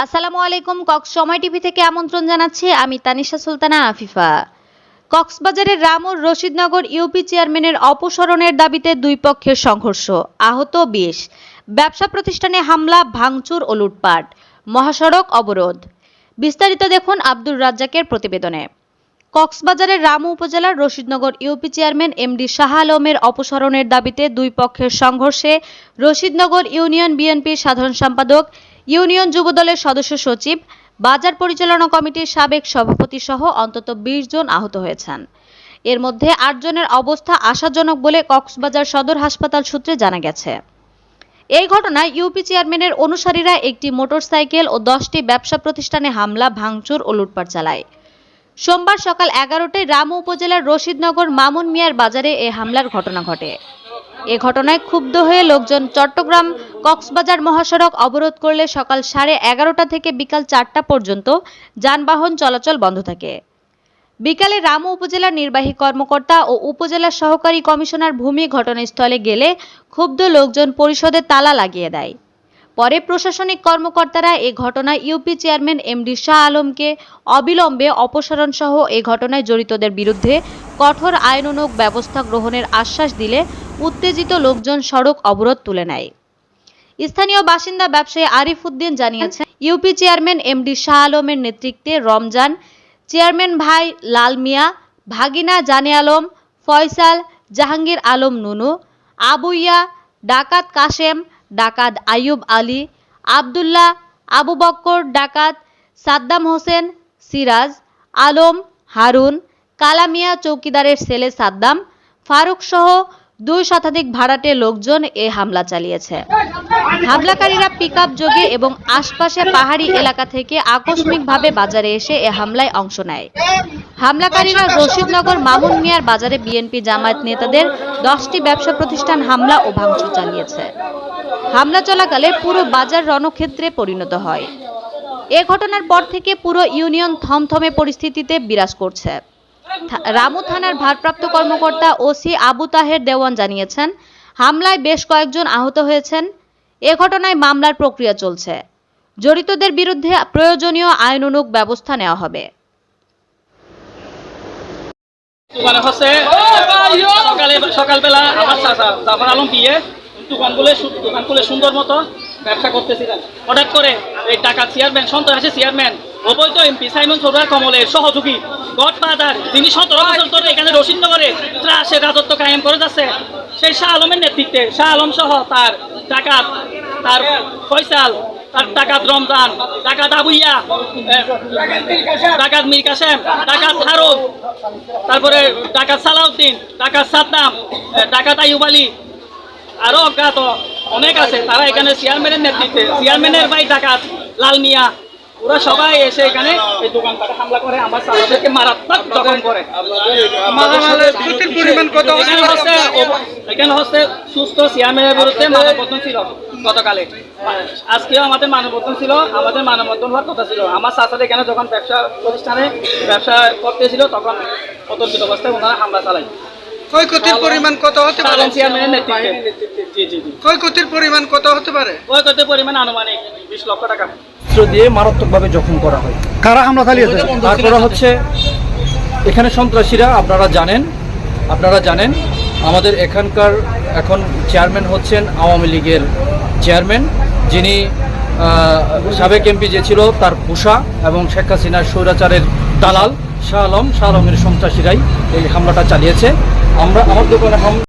আসসালামু আলাইকুম, কক্স সময় টিভি থেকে আমন্ত্রণ জানাচ্ছি আমি তানিশা সুলতানা আফিফা। কক্সবাজারের রামুর রশিদনগর ইউপি চেয়ারম্যানের অপসারণের দাবিতে দুই পক্ষের সংঘর্ষ, আহত বিশ। ব্যবসা প্রতিষ্ঠানে হামলা, ভাঙচুর ও লুটপাট, মহাসড়ক অবরোধ। বিস্তারিত দেখুন আব্দুর রাজ্জাকের প্রতিবেদনে। কক্সবাজারের রামু উপজেলার Rashidnagar UP chairman MD Shah আলমের অপসারণের দাবিতে দুই পক্ষের সংঘর্ষে রশিদনগর ইউনিয়ন বিএনপির সাধারণ সম্পাদক ইউনিয়ন যুবদলের সদস্য সচিব, বাজার পরিচালনা কমিটির সাবেক সভাপতি সহ অন্তত বিশ জন আহত হয়েছেন। এর মধ্যে আট জনের অবস্থা আশাজনক বলে কক্সবাজার সদর হাসপাতাল সূত্রে জানা গেছে। এই ঘটনায় ইউপি চেয়ারম্যানের অনুসারীরা একটি মোটরসাইকেল ও দশটি ব্যবসা প্রতিষ্ঠানে হামলা, ভাঙচুর ও লুটপাট চালায়। সোমবার সকাল এগারোটায় রামু উপজেলার রশিদনগর মামুন মিয়ার বাজারে এ হামলার ঘটনা ঘটে। এ ঘটনায় ক্ষুব্ধ হয়ে লোকজন চট্টগ্রাম কক্সবাজার মহাসড়ক অবরোধ করলে সকাল সাড়ে এগারোটা থেকে বিকাল চারটা পর্যন্ত যানবাহন চলাচল বন্ধ থাকে। বিকালে রামু উপজেলার নির্বাহী কর্মকর্তা ও উপজেলা সহকারী কমিশনার ভূমি ঘটনাস্থলে গেলে ক্ষুব্ধ লোকজন পরিষদে তালা লাগিয়ে দেয়। পরে প্রশাসনিক কর্মকর্তারা এ ঘটনায় ইউপি চেয়ারম্যান এমডি শাহ আলমকে অবিলম্বে অপসারণ সহ এ ঘটনায় জড়িতদের বিরুদ্ধে কঠোর আইনানুগ ব্যবস্থা গ্রহণের আশ্বাস দিলে উত্তেজিত লোকজন সড়ক অবরোধ তুলে নেয়। স্থানীয় বাসিন্দা ব্যবসায়ী আরিফ উদ্দিন জানিয়েছেন, ইউপি চেয়ারম্যান এমডি শাহ আলমের নেতৃত্বে রমজান, চেয়ারম্যান ভাই লাল মিয়া, ভাগিনা জানে আলম, ফয়সাল জাহাঙ্গীর আলম নুনু আবুইয়া ডাকাত কাশেম, ডাকাত আইয়ুব আলী, আবদুল্লাহ, আবু বক্কর, ডাকাত সাদ্দাম হোসেন, সিরাজ, আলম, হারুন, কালামিয়া চৌকিদারের ছেলে সাদ্দাম, ফারুক সহ দুই শতাধিক ভাড়াটে লোকজন এ হামলা চালিয়েছে। হামলাকারীরা পিকআপ যোগে এবং আশপাশের পাহাড়ি এলাকা থেকে আকস্মিকভাবে বাজারে এসে এ হামলায় অংশ নেয়। হামলাকারীরা রশিদনগর মামুন মিয়ার বাজারে বিএনপি জামায়াত নেতাদের দশটি ব্যবসা প্রতিষ্ঠান হামলা ও ভাঙচুর চালিয়েছে। হামলা চলাকালে পুরো বাজার রণক্ষেত্রে পরিণত হয়। এ ঘটনার পর থেকে পুরো ইউনিয়ন থমথমে পরিস্থিতিতে বিরাজ করছে। রামু থানার ভারপ্রাপ্ত কর্মকর্তা ওসি আবু তাহের দেওয়ান জানিয়েছেন, হামলায় বেশ কয়েকজন আহত হয়েছেন। এ ঘটনায় মামলার প্রক্রিয়া চলছে। জড়িতদের বিরুদ্ধে প্রয়োজনীয় আইনানুগ ব্যবস্থা নেওয়া হবে। খুলে সুন্দর মতো ব্যবসা করতেছিলেন। হঠাৎ করে এই টাকা চেয়ারম্যান সন্ত্রাসী চেয়ারম্যান অবৈধ এমপি সাইমন সরোয়ার কমলের সহযোগী গডফাদার যিনি সতেরো বছর ধরে এখানে রসিন্দনগরে ত্রাসের রাজত্ব কায়েম করে যাচ্ছে, সেই শাহ আলমের নেতৃত্বে, শাহ আলম সহ তার ডাকাত, তার ফয়সাল, তার ডাকাত রমজান, ডাকাত আবুইয়া, ডাকাত মীর কাসেম ডাকাত হারুন, তারপরে ডাকাত সালাউদ্দিন, ডাকাত সাদ্দাম ডাকাত আইয়ুব আলী, আরও অজ্ঞাত অনেক আছে, তারা এখানে চেয়ারম্যানের নেতৃত্বে চেয়ারম্যানের ভাই ডাকাত লাল মিয়া ওরা সবাই এসে এখানে এই দোকানপাটে হামলা করে আমার চালকদেরকে মারাত্মক জখম করে। পরিমাণ কত এখানে হচ্ছে সুস্থ চেয়ারম্যানের বিরুদ্ধে মানববন্ধন ছিল গতকালে। আজকেও আমাদের মানববন্ধন ছিল আমাদের মানববন্ধন হওয়ার কথা ছিল। আমার এখানে যখন ব্যবসা প্রতিষ্ঠানে ব্যবসা করতেছিল তখন অতর্কিত অবস্থায় ওনারা হামলা চালায়। ক্ষয়ক্ষতির পরিমাণ কত হতে পারে? ক্ষয়ক্ষতির পরিমাণ কত হতে পারে? পরিমাণ আনুমানিক বিশ লক্ষ টাকা। অস্ত্র দিয়ে মারাত্মকভাবে জখম করা হয়। কারা হামলা চালিয়েছে? তারপরে হচ্ছে এখানে সন্ত্রাসীরা আপনারা জানেন আপনারা জানেন আমাদের এখানকার এখন চেয়ারম্যান হচ্ছেন আওয়ামী লীগের চেয়ারম্যান যিনি আহ, সাবেক এমপি যে ছিল তার পুষা এবং শেখ হাসিনার স্বৈরাচারের দালাল শাহ আলম শাহ আলমের সন্ত্রাসীরাই এই হামলাটা চালিয়েছে। আমরা আমার দোকানে হাম